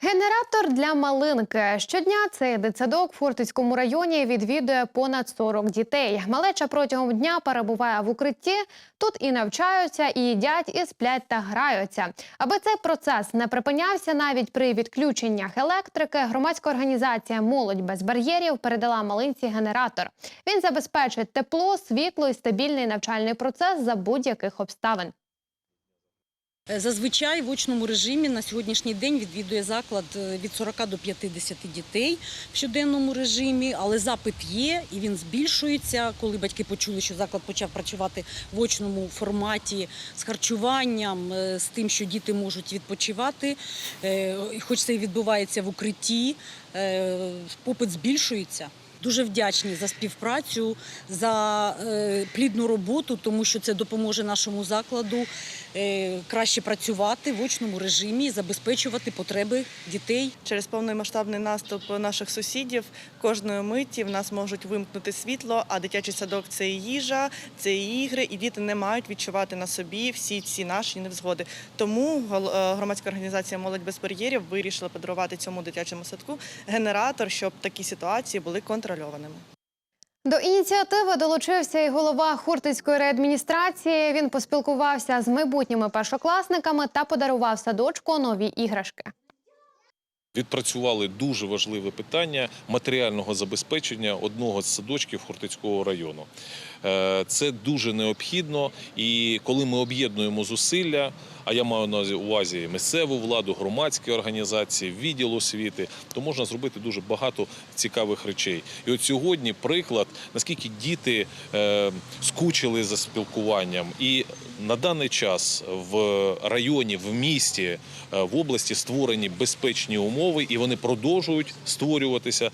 Генератор для малинки. Щодня цей дитсадок в Фортицькому районі відвідує понад 40 дітей. Малеча протягом дня перебуває в укритті. Тут і навчаються, і їдять, і сплять та граються. Аби цей процес не припинявся навіть при відключеннях електрики, громадська організація Молодь без бар'єрів передала малинці генератор. Він забезпечить тепло, світло і стабільний навчальний процес за будь-яких обставин. Е, Зазвичай в очному режимі на сьогоднішній день відвідує заклад е, від 40 до 50 дітей в щоденному режимі, але запит є і він збільшується. Коли батьки почули, що заклад почав працювати в очному форматі з харчуванням, е, з тим, що діти можуть відпочивати, хоч це і відбувається в укритті, попит збільшується. Дуже вдячні за співпрацю, за е, плідну роботу, тому що це допоможе нашому закладу е, краще працювати в очному режимі, і забезпечувати потреби дітей. Через повномасштабний наступ наших сусідів кожної миті в нас можуть вимкнути світло, а дитячий садок це і їжа, це і ігри, і діти не мають відчувати на собі всі ці наші невзгоди. Тому е, громадська організація Молодь без бар'єрів вирішила подарувати цьому дитячому садку генератор, щоб такі ситуації були контрольованими. До ініціативи долучився і голова Хуртицької реадміністрації. Він поспілкувався з майбутніми першокласниками та подарував садочку нові іграшки. Відпрацювали дуже важливе питання матеріального забезпечення одного з садочків Хортицького району. Е, Це дуже необхідно, і коли ми об'єднуємо зусилля, а я маю на увазі місцеву владу, громадські організації, відділ освіти, то можна зробити дуже багато цікавих речей. І от сьогодні приклад, наскільки діти е, скучили за спілкуванням, і на даний час в районі, в місті, е, в області створені безпечні умови, і вони продовжують створюватися.